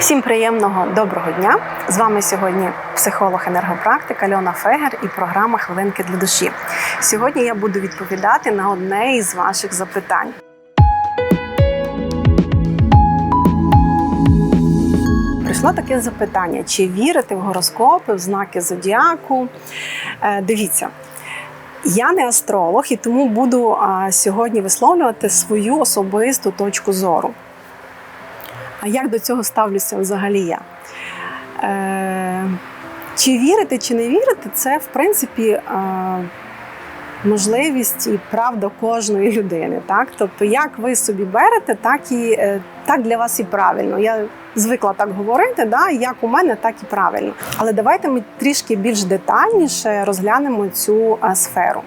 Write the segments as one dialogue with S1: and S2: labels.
S1: Всім приємного доброго дня! З вами сьогодні психолог-енергопрактик Альона Фегер і програма Хвилинки для душі. Сьогодні я буду відповідати на одне із ваших запитань. Прийшло таке запитання: чи вірити в гороскопи, в знаки зодіаку? Е, Дивіться. Я не астролог і тому буду сьогодні висловлювати свою особисту точку зору. А як до цього ставлюся взагалі я? Е, чи вірити, чи не вірити, це в принципі е, можливість і правда кожної людини. Так? Тобто, як ви собі берете, так і е, так для вас і правильно. Я звикла так говорити, да? як у мене, так і правильно. Але давайте ми трішки більш детальніше розглянемо цю е, сферу.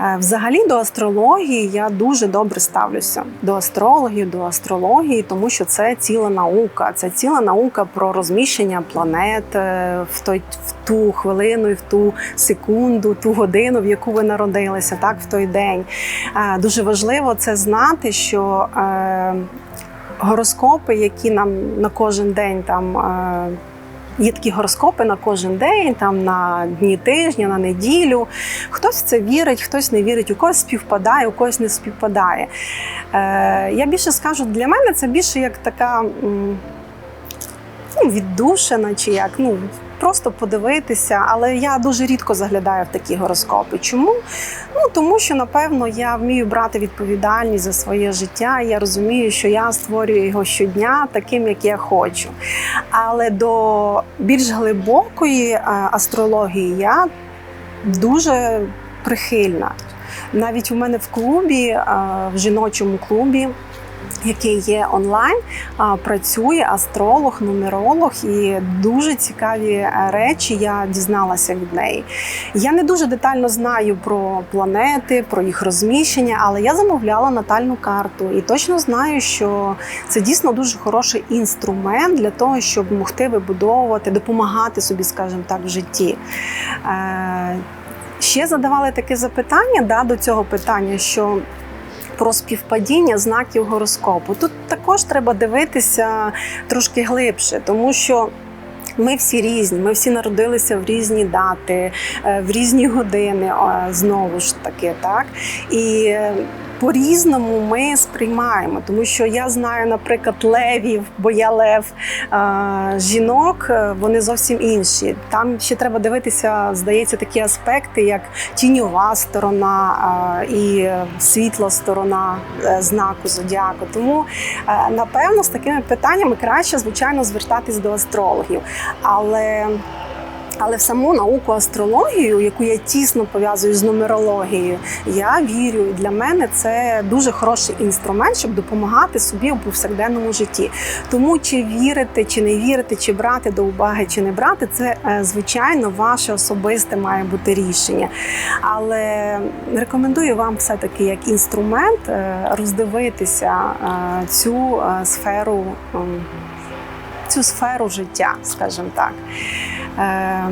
S1: Е, Взагалі до астрології я дуже добре ставлюся до астрологів, до астрології, тому що це ціла наука. Це ціла наука про розміщення планет е, в той в ту хвилину, в ту секунду, ту годину, в яку ви народилися, так в той день. Е, Дуже важливо це знати, що гороскопи, які нам на кожен день там. Є такі гороскопи на кожен день, там на дні тижня, на неділю. Хтось в це вірить, хтось не вірить, у когось співпадає, у когось не співпадає. Е, я більше скажу, для мене це більше як така ну, віддушина, чи як. Ну, Просто подивитися, але я дуже рідко заглядаю в такі гороскопи. Чому? Ну тому що напевно я вмію брати відповідальність за своє життя. Я розумію, що я створюю його щодня таким, як я хочу. Але до більш глибокої е, астрології я дуже прихильна. Навіть у мене в клубі, е, в жіночому клубі, який є онлайн, працює астролог, нумеролог і дуже цікаві е, речі я дізналася від неї. Я не дуже детально знаю про планети, про їх розміщення, але я замовляла натальну карту і точно знаю, що це дійсно дуже хороший інструмент для того, щоб могти вибудовувати, допомагати собі, скажімо так, в житті. Е, Ще задавали таке запитання да, до цього питання, що про співпадіння знаків гороскопу. Тут також треба дивитися трошки глибше, тому що. Ми всі різні, ми всі народилися в різні дати, е, в різні години, знову ж таки, так і е, по-різному ми сприймаємо, тому що я знаю, наприклад, левів, бо я лев е, жінок, е, вони зовсім інші. Там ще треба дивитися, здається, такі аспекти, як тіньова сторона е, і світла сторона е, знаку зодіаку. Тому, е, напевно, з такими питаннями краще, звичайно, звертатись до астрологів. Але але в саму науку астрологію, яку я тісно пов'язую з нумерологією, я вірю. Для мене це дуже хороший інструмент, щоб допомагати собі у повсякденному житті. Тому чи вірити, чи не вірити, чи брати до уваги, чи не брати, це е, звичайно ваше особисте має бути рішення. Але рекомендую вам все-таки як інструмент е, роздивитися е, цю сферу. ем, Цю сферу життя, скажімо так. Е,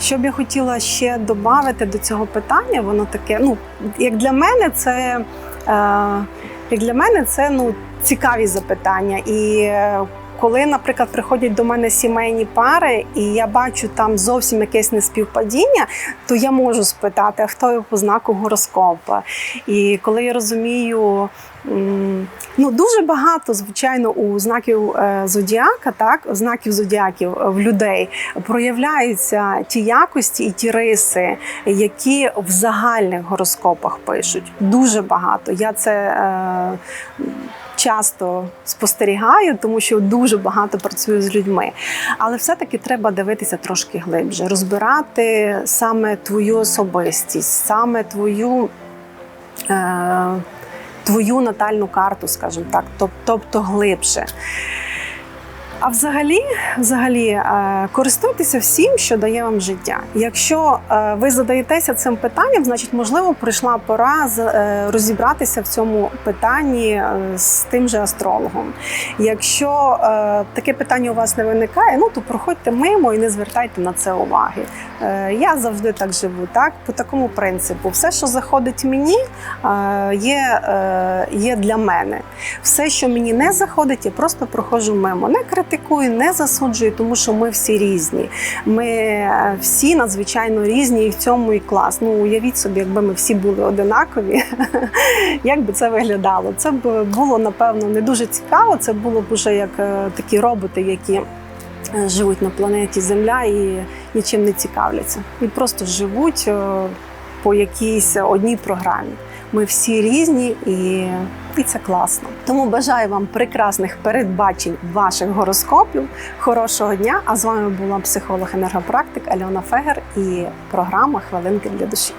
S1: Що б я хотіла ще додати до цього питання, воно таке, ну, як для мене, це, е, як для мене, це ну, цікаві запитання. І е, коли, наприклад, приходять до мене сімейні пари, і я бачу там зовсім якесь неспівпадіння, то я можу спитати, а хто по знаку гороскопа. І коли я розумію, ну дуже багато, звичайно, у знаків е, зодіака, так, знаків зодіаків е, в людей проявляються ті якості і ті риси, які в загальних гороскопах пишуть. Дуже багато. Я це. Е, часто спостерігаю, тому що дуже багато працюю з людьми. Але все-таки треба дивитися трошки глибше, розбирати саме твою особистість, саме твою. Е- Твою натальну карту, скажімо так, тобто глибше. А взагалі, взагалі, е, користуйтеся всім, що дає вам життя. Якщо е, ви задаєтеся цим питанням, значить, можливо, прийшла пора е, розібратися в цьому питанні з тим же астрологом. Якщо таке питання у вас не виникає, ну то проходьте мимо і не звертайте на це уваги. Я завжди так живу, так по такому принципу. Все, що заходить мені, є, є для мене. Все, що мені не заходить, я просто проходжу мимо. Не критикую, критикую, не засуджую, тому що ми всі різні. Ми е, всі надзвичайно різні, і в цьому і клас. Ну уявіть собі, якби ми всі були одинакові, як би це виглядало? Це б було напевно не дуже цікаво. Це було б уже як е, такі роботи, які е, живуть на планеті Земля і нічим не цікавляться. І просто живуть по якійсь одній програмі. Ми всі різні і, і це класно. Тому бажаю вам прекрасних передбачень ваших гороскопів. Хорошого дня! А з вами була психолог-енергопрактик Альона Фегер і програма Хвилинки для душі.